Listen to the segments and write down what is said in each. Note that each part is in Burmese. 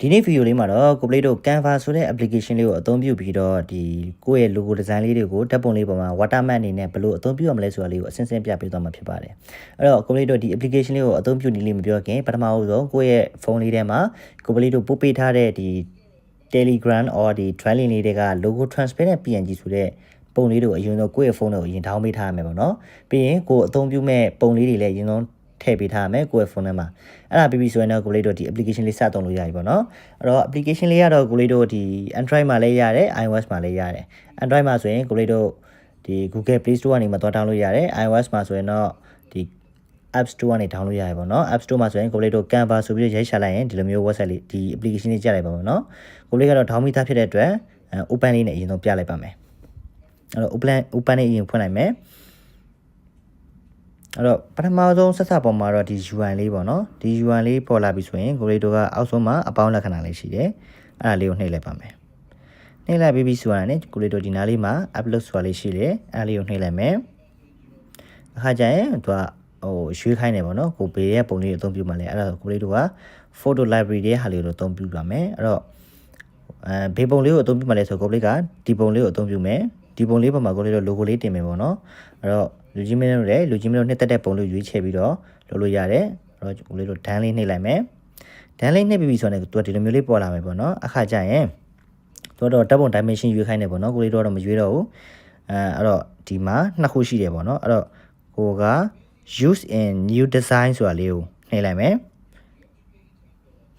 ဒီနေ့ဗီဒီယိုလေးမှာတော့ကိုပလေးတို့ Canva ဆိုတဲ့ application လေးကိုအသုံးပြုပြီးတော့ဒီကိုယ့်ရဲ့ logo design လေးတွေကိုဓာတ်ပုံလေးပေါ်မှာ watermark အနေနဲ့ဘယ်လိုအသုံးပြုရမလဲဆိုတာလေးကိုအစင်းစင်းပြပေးသွားမှာဖြစ်ပါတယ်အဲ့တော့ကိုပလေးတို့ဒီ application လေးကိုအသုံးပြုနေလိမ့်မပြောခင်ပထမဆုံးကိုယ့်ရဲ့ဖုန်းလေးထဲမှာကိုပလေးတို့ပို့ပေးထားတဲ့ဒီ Telegram or ဒီ Drawing လေးတွေက logo transparent PNG ဆိုတဲ့ပုံလေးတွေကိုအရင်ဆုံးကိုယ့်ရဲ့ဖုန်းထဲကိုအရင် download ပေးထားရမယ်ပေါ့နော်ပြီးရင်ကိုယ်အသုံးပြုမဲ့ပုံလေးတွေလည်းအရင်ဆုံး ထည့်ပေးထားရမယ်ကိုယ့်ရဲ့ဖုန်းထဲမှာအဲ့ဒါပြီးပြီဆိုရင်တော့ကိုလေးတို့ဒီ application လေးစသုံးလို့ရပြီပေါ့နော်အဲ့တော့ application လေးကတော့ကိုလေးတို့ဒီ Android မှာလည်းရတယ် iOS မှာလည်းရတယ် Android မှာဆိုရင်ကိုလေးတို့ဒီ Google Play Store ကနေမှသွား download ရတယ် iOS မှာဆိုရင်တော့ဒီ App Store ကနေ download ရတယ်ပေါ့နော် App Store မှာဆိုရင်ကိုလေးတို့ Canva ဆိုပြီးရိုက်ရှာလိုက်ရင်ဒီလိုမျိုး website လေးဒီ application လေးကြားလိုက်ပါပေါ့နော်ကိုလေးကတော့ download ထားဖြစ်တဲ့အတွက် open လေးနဲ့အရင်ဆုံးပြလိုက်ပါမယ်အဲ့တော့ open open လေးအရင်ဖွင့်လိုက်မယ် အဲ့တော့ပထမဆုံးဆက်စပ်ပေါ်မှာတော့ဒီ UI လေးပေါ့နော်ဒီ UI လေးပေါ်လာပြီဆိုရင်ကိုရီတို့ကအောက်ဆုံးမှာအပေါင်းလက္ခဏာလေးရှိတယ်အဲ့ဒါလေးကိုနှိပ်လိုက်ပါမယ်နှိပ်လိုက်ပြီးပြီဆိုရင်လည်းကိုရီတို့ဒီနားလေးမှာ upload ဆိုတာလေးရှိတယ်အဲ့ဒါလေးကိုနှိပ်လိုက်မယ်အခါကျရင်သူကဟိုရွှေ့ခိုင်းတယ်ပေါ့နော်ကိုဘေးရဲ့ပုံလေးကိုအသုံးပြုမှလည်းအဲ့ဒါကိုရီတို့က photo library ရဲ့ဟာလေးကိုအသုံးပြုပါမယ်အဲ့တော့အဲဘေးပုံလေးကိုအသုံးပြုမှလည်းဆိုကိုလေးကဒီပုံလေးကိုအသုံးပြုမယ်ဒီပုံလေးပေါ်မှာကိုလေးတို့ logo လေးတင်မယ်ပေါ့နော်အဲ့တော့ လူကြီးမင်းတို့လည်းလူကြီးမင်းတို့နှစ်သက်တဲ့ပုံလေးရွေးချယ်ပြီးတော့လုပ်လို့ရတယ်အဲ့တော့ကိုလေးတို့ဒန်းလေးနှိပ်လိုက်မယ်ဒန်းလေးနှိပ်ပြီးပြီဆိုတော့သူကဒီလိုမျိုးလေးပေါ်လာမယ်ပေါ့နော်အခါကျရင်သူတော့တပ်ပုံ dimension ရွေးခိုင်းတယ်ပေါ့နော်ကိုလေးတို့တော့မရွေးတော့ဘူးအဲအဲ့တော့ဒီမှာနှစ်ခုရှိတယ်ပေါ့နော်အဲ့တော့ကိုက use in new design ဆိုတာလေးကိုနှိပ်လိုက်မယ်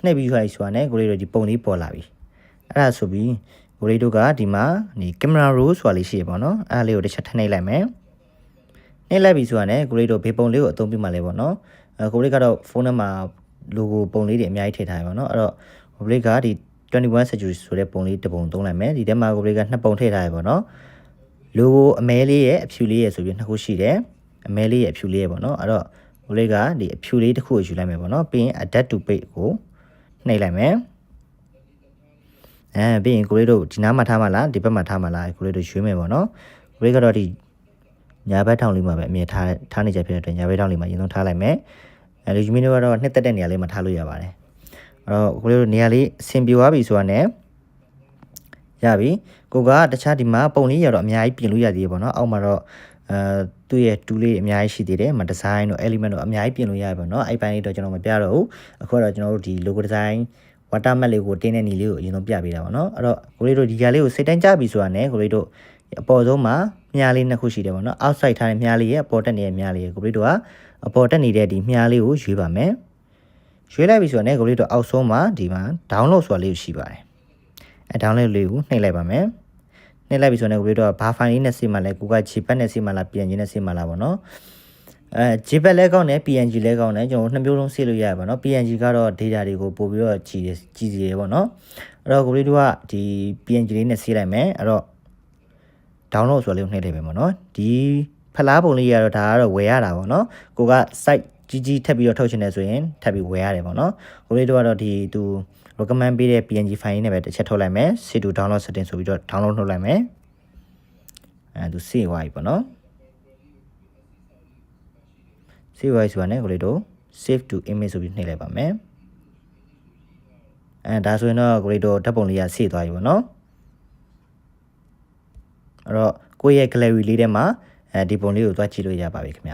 နှိပ်ပြီးရွှေ့ဆိုတာနဲ့ကိုလေးတို့ဒီပုံလေးပေါ်လာပြီအဲ့ဒါဆိုပြီးကိုလေးတို့ကဒီမှာဒီ camera roll ဆိုတာလေးရှိရပေါ့နော်အဲ့ဒါလေးကိုတစ်ချက်ထပ်နှိပ်လိုက်မယ် နှိပ်လိုက်ပြီဆိုတာနဲ့ကိုလေးတို့ဘေးပုံလေးကိုအသုံးပြုမှလဲပေါ့နော်အဲကိုလေးကတော့ဖုန်းထဲမှာ logo ပုံလေးတွေအများကြီးထည့်ထားရပါတော့အဲ့တော့ကိုလေးကဒီ21 century ဆိုတဲ့ပုံလေးတစ်ပုံသုံးလိုက်မယ်ဒီထဲမှာကိုလေးကနှစ်ပုံထည့်ထားရပါတော့ logo အမဲလေးရဲ့အဖြူလေးရဲ့ဆိုပြီးနှစ်ခုရှိတယ်အမဲလေးရဲ့အဖြူလေးရဲ့ပေါ့နော်အဲ့တော့ကိုလေးကဒီအဖြူလေးတစ်ခုကိုယူလိုက်မယ်ပေါ့နော်ပြီးရင် adapt to page ကိုနှိပ်လိုက်မယ်အဲပြီးရင်ကိုလေးတို့ဒီနားမှာထားမှလားဒီဘက်မှာထားမှလားကိုလေးတို့ရွေးမယ်ပေါ့နော်ကိုလေးကတော့ဒီ ညာဘက်ထောင်လေးမှာပဲအမြဲထားထားနေကြဖြစ်တဲ့အတွက်ညာဘက်ထောင်လေးမှာရင်ဆုံးထားလိုက်မယ်အဲလူကြီးမင်းတို့ကတော့နှစ်သက်တဲ့နေရာလေးမှာထားလို့ရပါတယ်အဲ့တော့ကိုလေးတို့နေရာလေးအဆင်ပြေသွားပြီဆိုတာနဲ့ရပြီကိုကတခြားဒီမှာပုံလေးရတော့အများကြီးပြင်လို့ရသေးတယ်ပေါ့နော်အောက်မှာတော့အဲသူ့ရဲ့တူးလေးအများကြီးရှိသေးတယ်မဒီဇိုင်းတို့ element တို့အများကြီးပြင်လို့ရပါတော့အဲ့ပိုင်းလေးတော့ကျွန်တော်မပြတော့ဘူးအခုတော့ကျွန်တော်တို့ဒီ logo design watermark လေးကိုတင်းတဲ့နီလေးကိုအရင်ဆုံးပြပေးတာပေါ့နော်အဲ့တော့ကိုလေးတို့ဒီကြလေးကိုစိတ်တိုင်းကြပြီဆိုတာနဲ့ကိုလေးတို့ အပေါ်ဆုံးမှာမြားလေးနှစ်ခုရှိတယ်ပေါ့နော် outside ထားတဲ့မြားလေးရဲ့အပေါ်တက်နေတဲ့မြားလေးရဲ့ကိုလေးတို့ကအပေါ်တက်နေတဲ့ဒီမြားလေးကိုရွေးပါမယ်ရွေးလိုက်ပြီဆိုတော့ねကိုလေးတို့အောက်ဆုံးမှာဒီမှာ download ဆိုတာလေးရှိပါတယ်အဲ download လေးကိုနှိပ်လိုက်ပါမယ်နှိပ်လိုက်ပြီဆိုတော့ကိုလေးတို့ကဘာ file လေးနဲ့စစ်မှလဲကိုက JPEG နဲ့စစ်မှလား PNG နဲ့စစ်မှလားပေါ့နော်အဲ JPEG လဲကောင်းတယ် PNG လဲကောင်းတယ်ကျွန်တော်နှစ်မျိုးလုံးစစ်လို့ရပါတော့ PNG ကတော့ data တွေကိုပို့ပြီးတော့ကြည်ကြည်စီရပေါ့နော်အဲ့တော့ကိုလေးတို့ကဒီ PNG လေးနဲ့စစ်လိုက်မယ်အဲ့တော့ download ဆိုလေးကိုနှိပ်လိုက်ပဲပေါ့နော်ဒီဖလားပုံလေးရတော့ဒါကတော့ဝယ်ရတာပေါ့နော်ကိုက site ကြီးကြီးထပ်ပြီးတော့ထုတ်ချင်တယ်ဆိုရင်ထပ်ပြီးဝယ်ရတယ်ပေါ့နော်ကိုလေးတို့ကတော့ဒီသူ recommend ပေးတဲ့ PNG file နဲ့ပဲတစ်ချက်ထုတ်လိုက်မယ် save to download setting ဆိုပြီးတော့ download လုပ်လိုက်မယ်အဲသူ save သွားပြီပေါ့နော် save သွားပြီဆိုတာနဲ့ကိုလေးတို့ save to image ဆိုပြီးနှိပ်လိုက်ပါမယ်အဲဒါဆိုရင်တော့ကိုလေးတို့ဓာတ်ပုံလေးက save သွားပြီပေါ့နော် အဲ့တော့ကိုယ့်ရဲ့ gallery လေးထဲမှာအဲဒီပုံလေးကိုသွားကြည့်လို့ရပါပြီခင်ဗျ